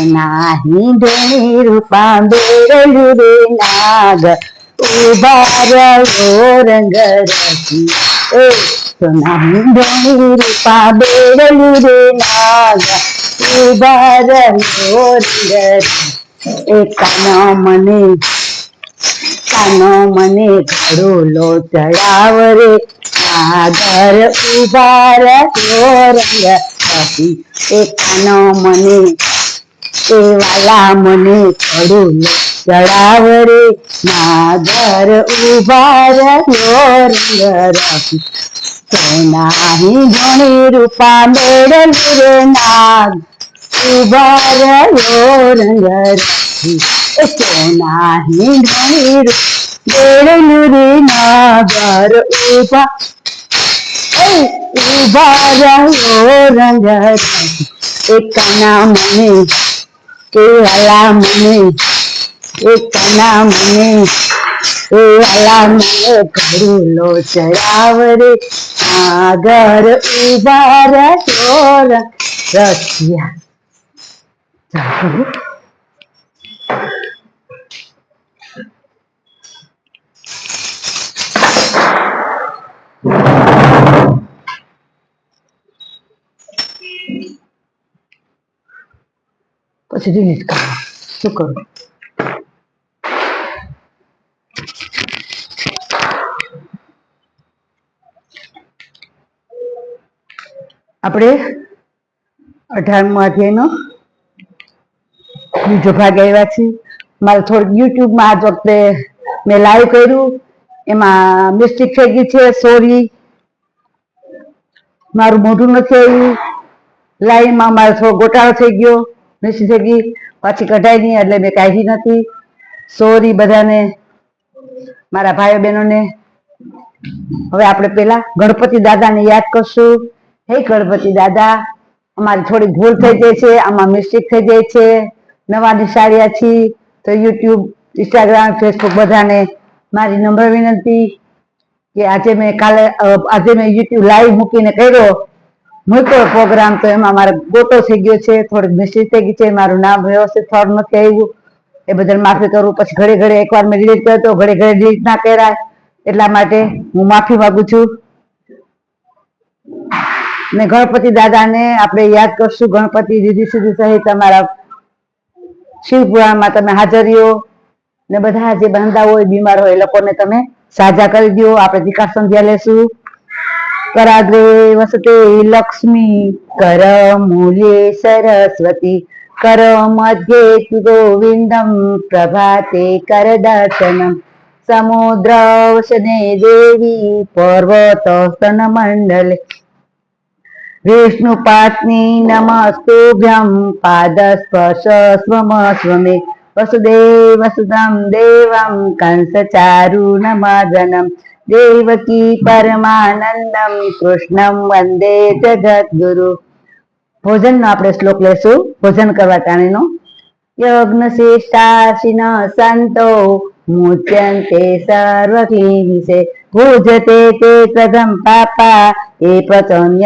સોનાહી ધોણી રૂપા બેરલું રે નાગ ઊભા રહ્યો રંગ રચી એ સોનાહી ધોણી રૂપા બેરલું રે નાગ ઊભા રહ્યો રંગ રચી એ કાનો મને કાનો મને ઘડોલો ચડાવ રે આગળ ઊભા રહ્યો રંગ રચી એ કાનો મને એ વાલા મને ઘડોલો ચડાવ રે નાગર ઊભા રહ્યો, રંગ સોનાહી ધોણી રૂપા મેળલું રે નાગ. ઊભા રહ્યો, રંગ સોનાહી ધોણી મેળલું રે નાગર ઊભા. ઊભા રહ્યો, રંગ રચી એ કાના મને એ વાલા મને, એ મને, એ વાલા મને ઘડુલો ચડાવ રે. આગળ ઊભા રહ્યો રંગ પછી ડિલીટ શું કરું? આપણે અઢારમો અધ્યાયનો બીજો ભાગ આવ્યા છે મારે થોડીક યુટ્યુબમાં આજ વખતે મેં લાઈવ કર્યું. એમાં મિસ્ટેક થઈ ગઈ છે સોરી મારું મોઢું નથી આવ્યું. લાઈવમાં મારો થોડો ગોટાળો થઈ ગયો. થઈ ગઈ પાછી કઢાઈ નહીં એટલે મેં કાઢી નથી. સોરી બધાને, મારા ભાઈઓ બહેનોને. હવે આપણે પેલા ગણપતિ દાદાને યાદ કરશું. હે ગણપતિ દાદા, અમારી થોડી ભૂલ થઈ જાય છે, આમાં મિસ્ટેક થઈ જાય છે. નવા નિશાળ્યા છીએ તો યુટ્યુબ ઇન્સ્ટાગ્રામ ફેસબુક બધાને મારી નમ્ર વિનંતી કે આજે મેં કાલે આજે મેં યુટ્યુબ લાઈવ મૂકીને કર્યો. મૂક્યો પ્રોગ્રામ તો એમાં મારે ગોટો થઈ ગયો છે, થોડીક મિસ્ટેક થઈ ગઈ છે, મારું નામ વ્યવસ્થિત થોડું નથી આવ્યું. એ બદલ માફી કરું, પછી ઘરે ઘડે એકવાર મેં ડિલીટ કર્યો તો ઘડી ઘડી ડિલીટ ના કર્યા. એટલા માટે હું માફી માંગુ છું. ને ગણપતિ દાદાને આપણે યાદ કરશું, ગણપતિ દીદી સુધી સહિત તમારા શિવ પુરાણમાં તમે હાજરીઓ ને બધા જે બંધા હોય, બીમાર હોય એ લોકોને તમે સાજા કરી દો આપણે દીકા સંધ્યા લેશું. कराग्रे वसते लक्ष्मी कर मूल्ये सरस्वती कर मध्ये तु गोविन्दं प्रभाते करदर्शनं समुद्रवशने देवी पर्वतस्तनमण्डले। विष्णुपात्नी नमस्तुभ्यं पादस्पर्श स्वम स्वमे वसुदेवसुतं देवं कंसचारु कंसचारुणमादनं। દેવકી પરમાનંદમ કૃષ્ણમ વંદે જગદગુરુ ભોજનનો આપણે શ્લોક લેશું, ભોજન કરવા ટાણીનો યજ્ઞ શેષાશિન સંતો મુચ્યન્તે સર્વક્લેશે ભુજતે તે પ્રથમ પાપા, એ પ્રથમ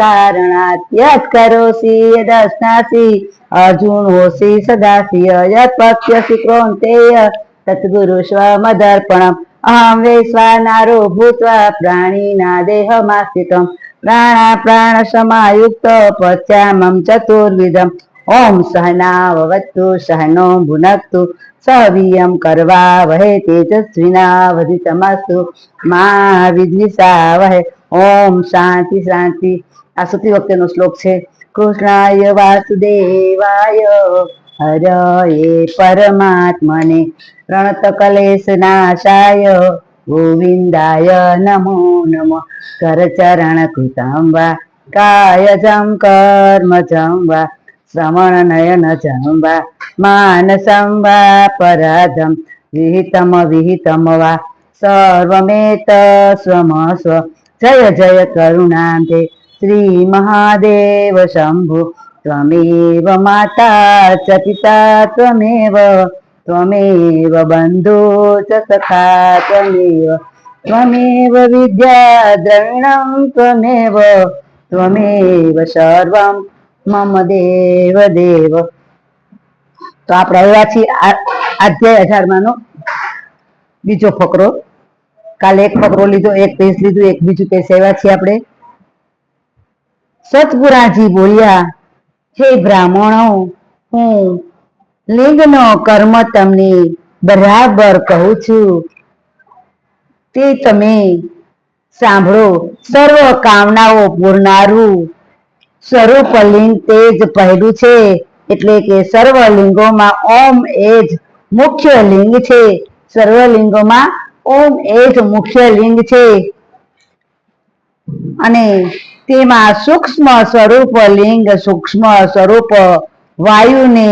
કારણાત યત કરોસી યદસ્નાસી અર્જુનોસી સદાસી યત પક્ષ્યસી ક્રોંતેય તત્ગુરુ સ્વમદર્પણમ। અહં વૈશ્વાનારો ભૂત્વા પ્રાણીના દેહમાસ્થિતમ પ્રાણા પ્રાણ સમાયુક્ત પચ્યામમ ચતુર્વિધમ ઓમ સહનાવવત્તુ સહનો ભુનક્તુ સવિયમ કરવા વહે તેજસ્વિનાવધિતમસ્તુ મા વિદ્વિષાવહે ઓમ શાંતિ શાંતિ આ સુતી વખતેનો શ્લોક છે કૃષ્ણાય વાસુદેવાય હરયે પરમાત્મને प्रणतकलेशनाशाय गोविन्दाय नमो नमः। करचरणकृतं वा कायजं कर्मजं वा श्रवणनयनजं वा मानसं वा पराधं विहितम विहितं वा सर्वमेतस्वमस्व। जय जय करुणान्ते। श्रीमहादेव शम्भो। त्वमेव माता च पिता त्वमेव। શ્રી મહાદેવ શંભુ ત્વમેવ ત્વમેવ વિદ્યા દ્રવિણં ત્વમેવ ત્વમેવ સર્વં મમ દેવ દેવ તો આપણે આવ્યા છીએ અધ્યાય અઢારમાંનો બીજો ફકરો કાલે એક ફકરો લીધો એક પેજ લીધું એક બીજું પેજ આવ્યા છીએ આપણે સતપુરાજી બોલ્યા હે બ્રાહ્મણો હું લિંગનો કર્મ તમને બરાબર કહું છું. તે તમે સાંભળો, સર્વ કામનાઓ પૂરનારું સ્વરૂપ લિંગ તે પહેલું છે, એટલે કે સર્વ લિંગોમાં ઓમ એ જ મુખ્ય લિંગ છે. સર્વ લિંગોમાં ઓમ એ મુખ્ય લિંગ છે. અને તેમાં સૂક્ષ્મ સ્વરૂપ લિંગ, સૂક્ષ્મ સ્વરૂપ વાયુને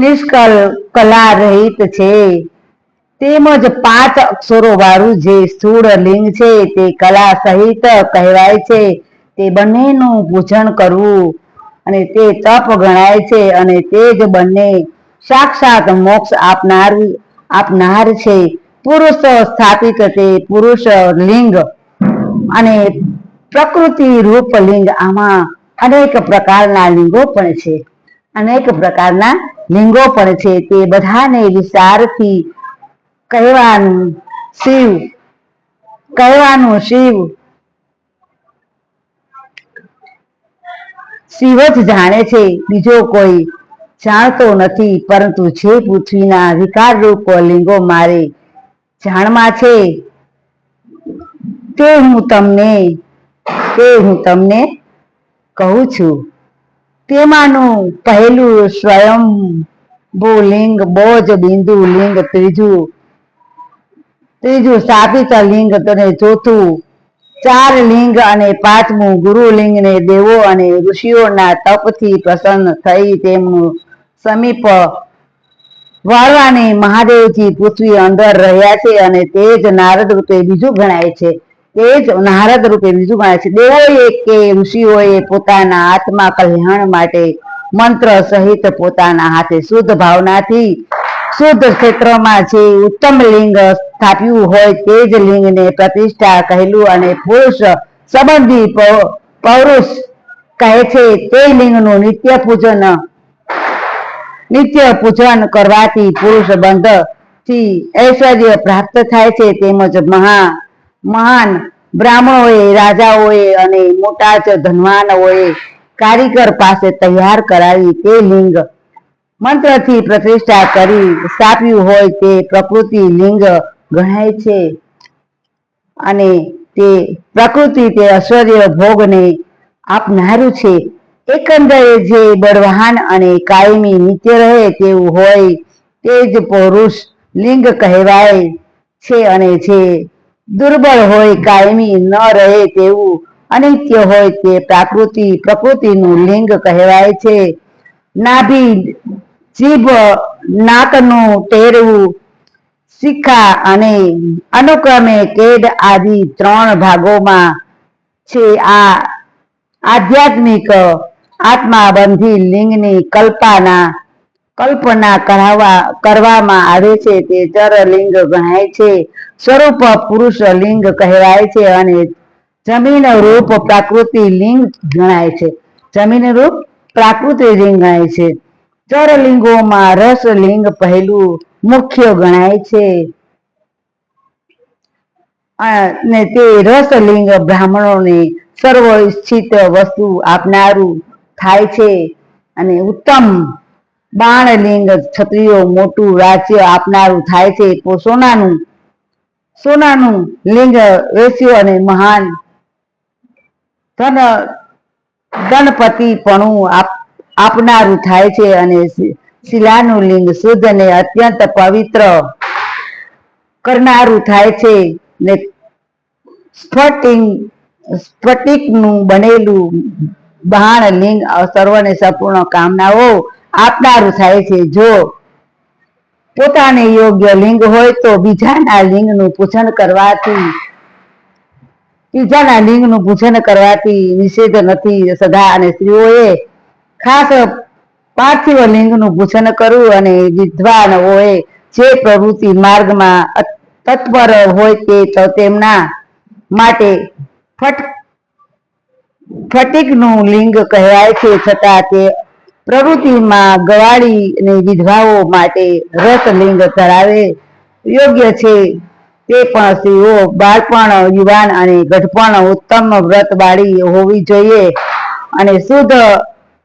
નિષ્કલ કલા રહિત છે. તેમજ પાંચ અક્ષરો વાળું જે સ્થૂળ લિંગ છે તે કલા સહિત કહેવાય છે. તે બંનેનું પૂજન કરવું અને તે તપ ગણાય છે અને તે જ બંને સાક્ષાત મોક્ષ આપનાર આપનાર છે. પુરુષ સ્થાપિત તે પુરુષ લિંગ અને પ્રકૃતિ રૂપ લિંગ આમાં અનેક પ્રકારના લિંગો પણ છે. અનેક પ્રકારના લિંગો પણ છે. તે બધાને વિચારથી કહેવાનું શિવ કહેવાનું શિવ. શિવ જ જાણે છે. બીજો કોઈ જાણતો નથી. પરંતુ જે પૃથ્વીના વિકાર રૂપ લિંગો મારે જાણમાં છે, તે હું તમને, તે હું તમને કહું છું. તેમાંનું પહેલું સ્વયં ભૂલિંગ બોજ બિંદુ લિંગ, ત્રીજું ત્રીજું સ્થાપિત લિંગ અને ચોથું ચાર લિંગ અને પાંચમું ગુરુ લિંગ ને દેવો અને ઋષિઓના તપથી પ્રસન્ન થઈ તેમનું સમીપ વાળવાની મહાદેવજી પૃથ્વી અંદર રહ્યા છે અને તે જ નારદ રૂપે બીજું ગણાય છે. તે જ નારદ રૂપે બીજું ગણાય છે. દેવોએ કે ઋષિઓએ પોતાના આત્મા કલ્યાણ માટે મંત્ર સહિત પોતાના હાથે શુદ્ધ ભાવનાથી શુદ્ધ ક્ષેત્રમાં જે ઉત્તમ લિંગ સ્થાપ્યું હોય તે જ લિંગને પ્રતિષ્ઠા કહેલું અને પુરુષ સંબંધી પૌરુષ કહે છે તે લિંગનું નિત્ય પૂજન નિત્ય પૂજન કરવાથી પુરુષ બંધથી ઐશ્વર્ય પ્રાપ્ત થાય છે. તેમજ મહા મહાન બ્રાહ્મણોએ, રાજાઓએ અને મોટા જ ધનવાનોએ કારીગર પાસે તૈયાર કરાવી તે લિંગ મંત્રથી પ્રતિષ્ઠા કરી સ્થાપ્યું હોય તે પ્રકૃતિ લિંગ ગણાય છે. અને તે પ્રકૃતિ તે ઐશ્વર્ય ભોગને આપનારું છે. એકંદરે જે બળવાન અને કાયમી નિત્ય રહે તેવું હોય તે જ પુરુષ લિંગ કહેવાય છે અને જે દુર્બળ હોય, કાયમી ન રહે તેવું અનિત્ય હોય તે પ્રાકૃતિ, પ્રકૃતિનું લિંગ કહેવાય છે. નાભી, જીભ, નાકનું ટેરવું, શિખા અને અનુક્રમે કેડ આદિ ત્રણ ભાગોમાં છે. આ આધ્યાત્મિક આત્મા બંધી લિંગની કલ્પના કલ્પના કરાવવા, કરવામાં આવે છે તે ચર ગણાય છે. સ્વરૂપ પુરુષ લિંગ કહેવાય છે અને જમીન રૂપ પ્રાકૃતિ લિંગ ગણાય છે. જમીન રૂપ પ્રાકૃતિ લિંગ ગણાય છે. ચર રસ લિંગ પહેલું મુખ્ય ગણાય છે. અને તે રસલિંગ બ્રાહ્મણોને સર્વ ઈચ્છિત વસ્તુ આપનારું થાય છે. અને ઉત્તમ બાણલિંગ ક્ષત્રિયો મોટું રાજ્ય આપનારું થાય છે. તો સોનાનું સોનાનું લિંગ વેસ્યો અને મહાન ધન ગણપતિપણું આપ- આપનારું થાય છે અને શિલાનું લિંગ શુદ્ધ અને અત્યંત પવિત્ર કરનારું થાય છે. ને સ્ફટિક, સ્ફટિકનું બનેલું બાણ લિંગ સર્વને સંપૂર્ણ કામનાઓ આપનારું થાય છે. જો પોતાને યોગ્ય લિંગ હોય તો બીજાના લિંગનું પૂજન કરવાથી બીજાના લિંગનું પૂજન કરવાથી નિષેધ નથી સદા અને સ્ત્રીઓએ ખાસ પાર્થિવ લિંગનું પૂજન કરવું અને વિદ્વાનોએ જે પ્રવૃત્તિ માર્ગમાં તત્પર હોય તે તો તેમના માટે ફટ, ફટિકનું લિંગ કહેવાય છે. છતાં તે પ્રવૃત્તિમાં ગવાળી અને વિધવાઓ માટે રસલિંગ ધરાવે યોગ્ય છે તે પણ સ્ત્રીઓ બાળપણ, યુવાન અને ગઢપણ ઉત્તમ વ્રત વાળી હોવી જોઈએ અને શુદ્ધ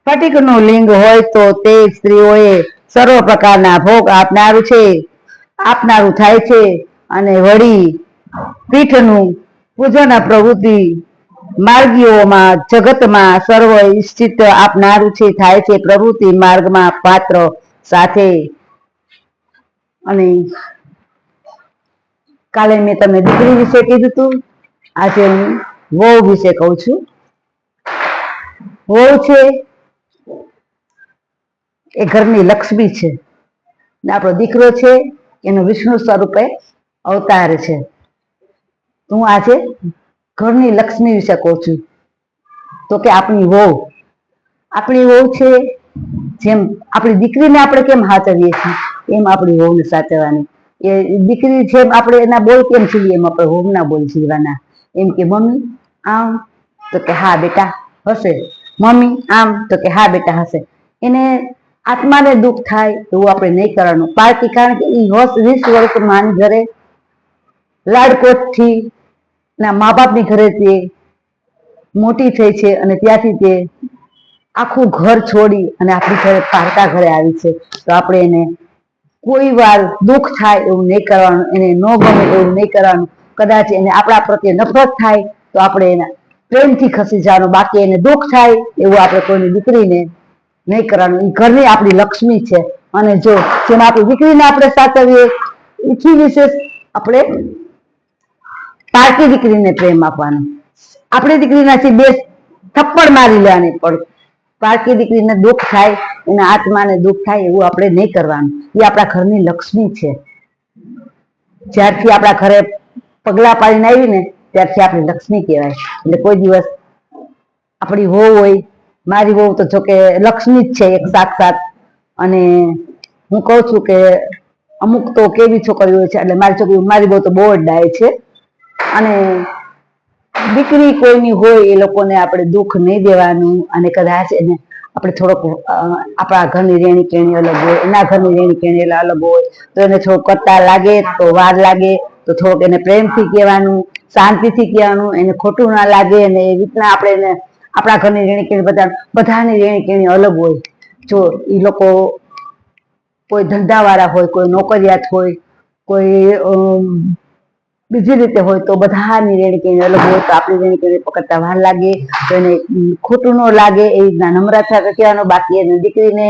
સ્ફટિકનું લિંગ હોય તો તે સ્ત્રીઓએ સર્વ પ્રકારના ભોગ આપનારું છે, આપનારું થાય છે અને વળી પીઠનું પૂજન પ્રવૃત્તિ માર્ગીઓમાં, જગતમાં સર્વ ઈચ્છિત આપનારું છે થાય છે પ્રવૃત્તિ માર્ગમાં પાત્ર સાથે. અને કાલે મેં તમને દીકરી વિશે કીધું હતું આજે હું વહુ વિશે કહું છું. વહુ છે એ ઘરની લક્ષ્મી છે. ને આપણો દીકરો છે એનો વિષ્ણુ સ્વરૂપે અવતાર છે. હું આજે ઘરની લક્ષ્મી વિશે કહું છું. તો કે આપણી વહુ. આપણી વહુ છે જેમ આપણી દીકરીને આપણે કેમ સાચવીએ છીએ? એમ આપણી વહુને સાચવવાની. એ દીકરી જેમ આપણે એના બોલ કેમ છીએ એમ આપણે વહુના બોલ જીવવાના. એમ કે, મમ્મી, આમ તો કે હા બેટા હશે. મમ્મી, આમ તો કે હા બેટા હશે. એને આત્માને દુઃખ થાય એવું આપણે નહીં કરવાનું. પાર્ટી કારણ કે એ હોશ વીસ વર્ષ માન ઘરે લાડકોટથી ના, મા બાપની ઘરે તે મોટી થઈ છે અને ત્યાંથી તે આખું ઘર છોડી અને આપણી ઘરે પારકા ઘરે આવી છે, તો આપણે એને કોઈ વાર દુઃખ થાય એવું નહીં કરવાનું, એને ન ગમે એવું નહીં કરવાનું, કદાચ એને આપણા પ્રત્યે નફરત થાય, તો આપણે એને પ્રેમથી ખસી જવાનું, બાકી એને દુઃખ થાય એવું આપણે કોઈની દીકરીને નહીં કરવાનું. એ ઘરની આપણી લક્ષ્મી છે અને જો જેમ આપણી દીકરીને આપણે સાચવીએ એથી વિશેષ આપણે પારકી દીકરીને પ્રેમ આપવાનો. આપણી દીકરીનાથી બે થપ્પડ મારી લેવાની પણ પારકી દીકરીને દુઃખ થાય, એના આત્માને દુઃખ થાય એવું આપણે નહીં કરવાનું. એ આપણા ઘરની લક્ષ્મી છે. જ્યારથી આપણા ઘરે પગલા પાડીને આવી ને ત્યારથી આપણે લક્ષ્મી કહેવાય. એટલે કોઈ દિવસ આપણી વહુ હોય, મારી વહુ તો જોકે લક્ષ્મી જ છે એક સાક્ષાત. અને હું કહું છું કે અમુક તો કેવી છોકરીઓ છે, એટલે મારી છોકરી, મારી બહુ તો બહુ જ છે. અને દીકરી કોઈની હોય એ લોકોને આપણે દુઃખ નહીં દેવાનું અને કદાચ એને આપણે થોડોક આપણા ઘરની રેણી કેણી અલગ હોય, એના ઘરની રેણી કેણી અલગ હોય, તો એને થોડુંક કરતા લાગે, તો વાર લાગે, તો થોડુંક એને પ્રેમથી કહેવાનું, શાંતિથી કહેવાનું, એને ખોટું ના લાગે અને એ રીતના આપણે એને આપણા ઘરની રેણી કેણી બધા, બધાની રેણી કેણી અલગ હોય. જો એ લોકો કોઈ ધંધાવાળા હોય, કોઈ નોકરિયાત હોય, કોઈ બીજી રીતે હોય તો બધાની રેણકી અલગ હોય તો આપણી રેણકી કેણી પકડતા વાર લાગે, તો એને ખોટું ન લાગે એ રીતના નમ્રતા કહેવાનો બાકી એને દીકરીને,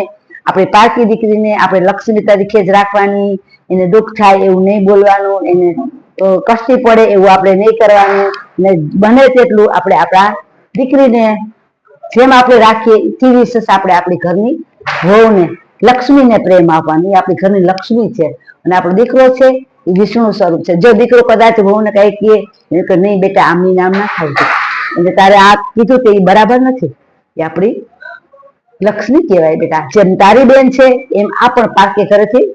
આપણે પારકી દીકરીને આપણે લક્ષ્મી તરીકે જ રાખવાની, એને દુઃખ થાય એવું નહીં બોલવાનું, એને કષ્ટી પડે એવું આપણે નહીં કરવાનું, ને બને તેટલું આપણે આપણા દીકરીને જેમ આપણે રાખીએ તે વિશેષ આપણે આપણી ઘરની વહુને, લક્ષ્મીને પ્રેમ આપવાની. આપણી ઘરની લક્ષ્મી છે અને આપણો દીકરો છે વિષ્ણુ સ્વરૂપ છે? જો દીકરો કદાચ વહુને કઈ કહે કે નહીં બેટા, આમની નામ ના થાય એટલે તારે આ કીધું તે બરાબર નથી. એ આપણી લક્ષ્મી કહેવાય બેટા. જેમ તારી બેન છે, એમ આ પણ પાકે ઘરેથી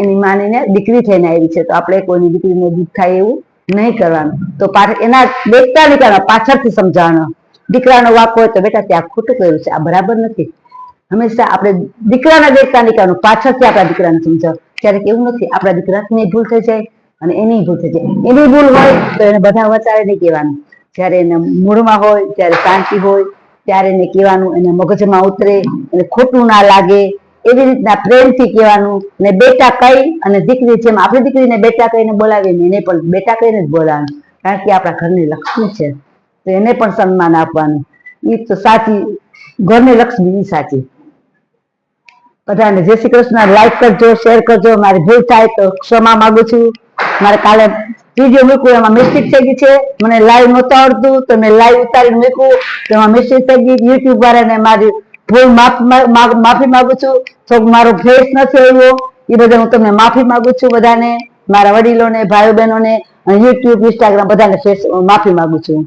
એની માનીને દીકરી થઈને આવી છે. તો આપણે કોઈની દીકરીને દુઃખ થાય એવું નહીં કરવાનું. તો એના દેખતા નહીં પાછળથી સમજાવવાનો. દીકરાનો વાક હોય તો બેટા ત્યાં ખોટું કર્યું છે. આ બરાબર નથી. હંમેશા આપણે દીકરાના દેખતા નહીં પાછળથી આપણા દીકરાને સમજાવ. ત્યારે એવું નથી, આપણા દીકરાની ભૂલ થઈ જાય અને એની ભૂલ થઈ જાય. એની ભૂલ હોય તો એને બધા વચારે નહીં કહેવાનું. જ્યારે એને મૂળમાં હોય, ત્યારે શાંતિ હોય, ત્યારે એને કહેવાનું, એને મગજમાં ઉતરે, એને ખોટું ના લાગે, એવી રીતના પ્રેમથી કહેવાનું. ને બેટા કઈ અને દીકરી જેમ, આપણી દીકરીને બેટા કહીને બોલાવીને એને પણ બેટા કહીને જ બોલાવવાનું કારણ કે આપણા ઘરની લક્ષ્મી છે, તો એને પણ સન્માન આપવાનું. એ તો સાચી, ઘરની લક્ષ્મી સાચી. બધાને જય શ્રી કૃષ્ણ. લાઈક કરજો શેર કરજો. મારી ભૂલ થાય તો ક્ષમા માંગુ છું. મારે કાલે વીડિયો મૂક્યું એમાં મિસ્ટેક થઈ ગઈ છે. મને લાઈવ નહોતું આવડતું, તો મેં લાઈવ ઉતારીને તો એમાં મિસ્ટેક થઈ ગઈ યુટ્યુબ વાળાને મારી ભૂલ માફ માંગુ છું. તો મારો ફેસ નથી આવ્યો. એ બધા હું તમને માફી માંગુ છું બધાને. મારા વડીલોને, ભાઈઓ બહેનોને યુટ્યુબ ઇન્સ્ટાગ્રામ બધાને ફેસ માફી માંગુ છું.